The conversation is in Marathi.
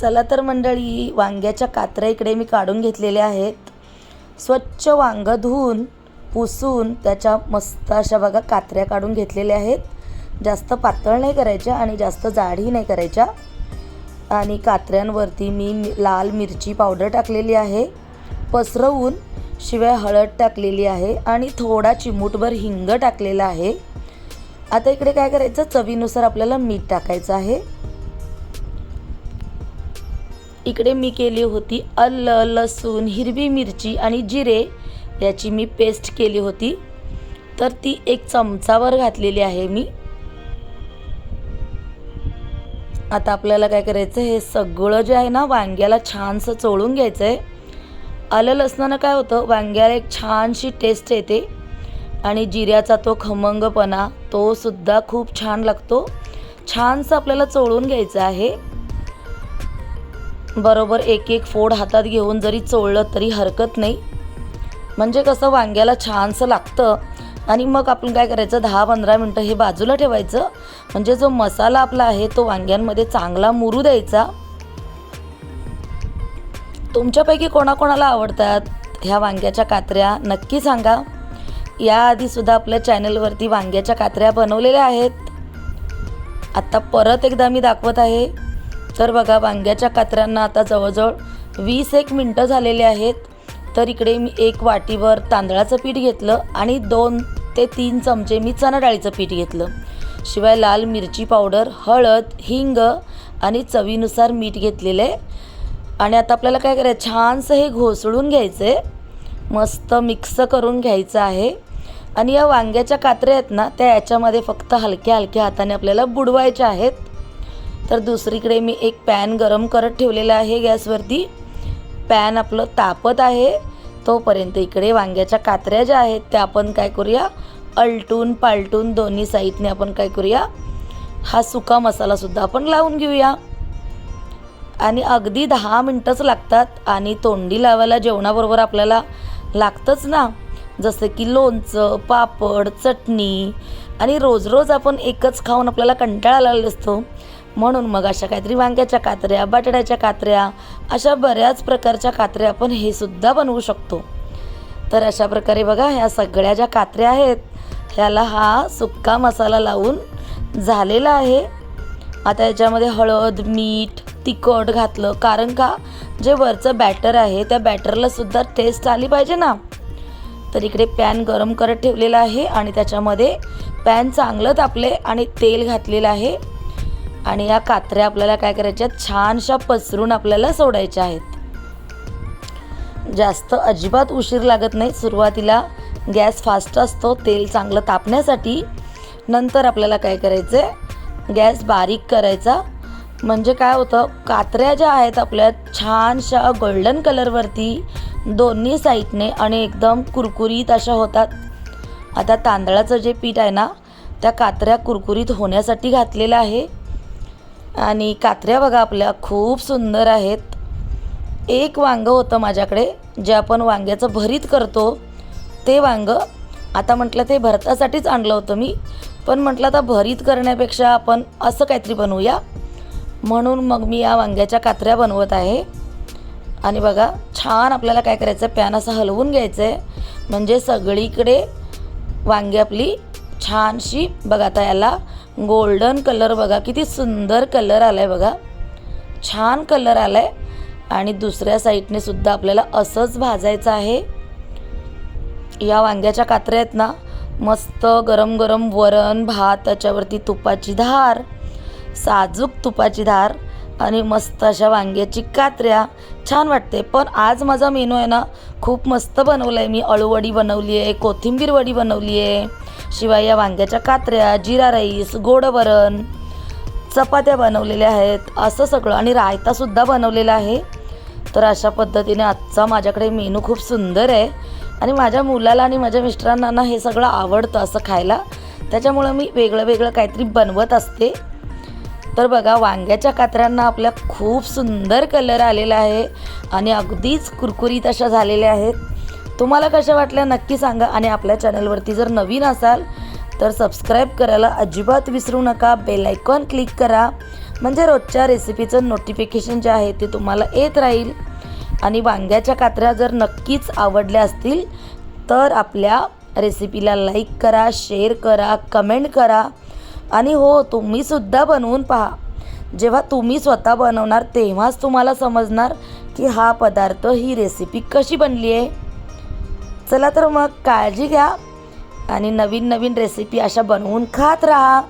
चला तर मंडळी वांग्याच्या कात्र्या इकडे मी काढून घेतलेल्या आहेत. स्वच्छ वांगं धुवून पुसून त्याच्या मस्त अशा बघा कात्र्या काढून घेतलेल्या आहेत. जास्त पातळ नाही करायच्या आणि जास्त जाडही नाही करायच्या. आणि कात्र्यांवरती मी लाल मिरची पावडर टाकलेली आहे. पसरवून शिवाय हळद टाकलेली आहे आणि थोडा चिमूटभर हिंग टाकलेला आहे. आता इकडे काय करायचं? चवीनुसार आपल्याला मीठ टाकायचं आहे. इकडे मी केली होती अल्ल लसूण हिरवी मिरची आणि जिरे याची मी पेस्ट केली होती. तर ती एक चमचावर घातलेली आहे मी. आता आपल्याला काय करायचं हे सगळं जे आहे ना वांग्याला छानसं चोळून घ्यायचं आहे आलं लसणानं काय होतं? वांग्याला एक छानशी टेस्ट येते. आणि जिऱ्याचा तो खमंगपणा तो सुद्धा खूप छान लागतो. छानसं आपल्याला चोळून घ्यायचं आहे. बरोबर एक एक फोड हातात घेऊन जरी चोळलं तरी हरकत नाही. म्हणजे कसं वांग्याला छानसं लागतं आणि मग आपण काय करायचं दहा पंधरा मिनटं हे बाजूला ठेवायचं. म्हणजे जो मसाला आपला आहे तो वांग्यांमध्ये चांगला मुरू द्यायचा. तुमच्यापैकी कोणाकोणाला आवडतात ह्या वांग्याच्या कात्र्या नक्की सांगा. याआधीसुद्धा आपल्या चॅनलवरती वांग्याच्या कात्र्या बनवलेल्या आहेत. आत्ता परत एकदा मी दाखवत आहे. तर बघा वांग्याच्या कात्र्यांना आता जवळजवळ वीस एक मिनटं झालेले आहेत. तर इकडे मी एक वाटीवर तांदळाचं पीठ घेतलं आणि दोन ते तीन चमचे मी चणा डाळीचं पीठ घेतलं. शिवाय लाल मिरची पावडर हळद हिंग आणि चवीनुसार मीठ घेतलेलं आहे. आणि आता आपल्याला काय करायचं? छानसं हे घोसळून घ्यायचं आहे मस्त मिक्स करून घ्यायचं आहे. आणि या वांग्याच्या कात्र्या आहेत ना त्या याच्यामध्ये फक्त हलक्या हलक्या हाताने आपल्याला बुडवायच्या आहेत. तर दुसरीकडे मी एक पॅन गरम करत ठेवलेला आहे गॅसवरती. पॅन आपलं तापत आहे. तोपर्यंत इकडे वांग्याच्या कात्र्या ज्या आहेत त्या आपण काय करूया? अलटून पालटून दोन्ही साईडने आपण काय करूया? हा सुका मसालासुद्धा आपण लावून घेऊया. आणि अगदी दहा मिनटंच लागतात आणि तोंडी लावायला जेवणाबरोबर आपल्याला लागतंच ना. जसं की लोणचं पापड चटणी आणि रोज रोज आपण एकच खाऊन आपल्याला कंटाळा आलेला असतो म्हणून मग अशा काहीतरी वांग्याच्या कात्र्या बटाट्याच्या कात्र्या अशा बऱ्याच प्रकारच्या कात्र्या आपण हे सुद्धा बनवू शकतो. तर अशा प्रकारे बघा ह्या सगळ्या ज्या कात्र्या आहेत ह्याला हा सुक्का मसाला लावून झालेला आहे. आता याच्यामध्ये हळद मीठ तिखट घातलं. कारण का? जे वरचं बॅटर आहे त्या बॅटरला सुद्धा टेस्ट आली पाहिजे ना. तर इकडे पॅन गरम करत ठेवलेला आहे आणि त्याच्यामध्ये पॅन चांगलं तापले आणि तेल घातलेलं आहे. आणि या कात्र्या आपल्याला काय करायच्या छानशा पसरून आपल्याला सोडायच्या आहेत. जास्त अजिबात उशीर लागत नाही. सुरुवातीला गॅस फास्ट असतो. तेल चांगलं तापण्यासाठी नंतर आपल्याला काय करायचं आहे गॅस बारीक करायचा. म्हणजे काय होतं? कात्र्या ज्या आहेत आपल्या छानशा गोल्डन कलरवरती दोन्ही साईडने आणि एकदम कुरकुरीत अशा होतात. आता तांदळाचं जे पीठ आहे ना त्या कात्र्या कुरकुरीत होण्यासाठी घातलेलं आहे. आणि कात्र्या बघा आपल्या खूप सुंदर आहेत. एक वांगं होतं माझ्याकडे जे आपण वांग्याचं भरीत करतो ते वांगं. आता म्हटलं ते भरतासाठीच आणलं होतं मी पण म्हटलं आता भरीत करण्यापेक्षा आपण असं काहीतरी बनवूया. म्हणून मग मी या वांग्याच्या कात्र्या बनवत आहे. आणि बघा छान आपल्याला काय करायचं पॅन असं हलवून घ्यायचं आहे म्हणजे सगळीकडे वांगी आपली छानशी बघा आता याला गोल्डन कलर बघा किती सुंदर कलर आला आहे बघा. छान कलर आला आहे आणि दुसऱ्या साईडने सुद्धा आपल्याला असंच भाजायचं आहे. या वांग्याच्या कात्र्या आहेत ना मस्त गरम गरम वरण भात त्याच्यावरती तुपाची धार साजूक तुपाची धार आणि मस्त अशा वांग्याची कात्र्या. छान वाटते पण आज माझा मेनू आहे ना खूप मस्त बनवला आहे मी. अळूवडी बनवली आहे कोथिंबीर वडी बनवली आहे शिवाय या वांग्याच्या कात्र्या जिरा राईस गोड वरण चपात्या बनवलेल्या आहेत. असं सगळं आणि रायतासुद्धा बनवलेला आहे. तर अशा पद्धतीने आजचा माझ्याकडे मेनू खूप सुंदर आहे. आणि माझ्या मुलाला आणि माझ्या मिस्टरांना ना हे सगळं आवडतं असं खायला. त्याच्यामुळं मी वेगळं वेगळं काहीतरी बनवत असते. तर बघा वांग्याच्या कात्र्यांना आपल्या खूप सुंदर कलर आलेला आहे. आणि अगदीच कुरकुरीत अशा झालेल्या आहेत. तुम्हाला कशा वाटल्या नक्की सांगा आणि आपल्या चॅनलवरती जर नवीन असाल तर सबस्क्राईब करायला अजिबात विसरू नका बेल आयकॉन क्लिक करा. म्हणजे रोजच्या रेसिपीचं नोटिफिकेशन जे आहे ते तुम्हाला येत राहील. आणि वांग्याच्या कात्र्या जर नक्कीच आवडल्या असतील तर आपल्या रेसिपीला लाईक करा शेअर करा कमेंट करा. आणि हो तुम्हीसुद्धा बनवून पहा. जेव्हा तुम्ही स्वतः बनवणार तेव्हाच तुम्हाला समजणार की हा पदार्थ ही रेसिपी कशी बनली आहे चला तर मग काळजी घ्या आणि नवीन नवीन रेसिपी अशा बनवून खात राहा.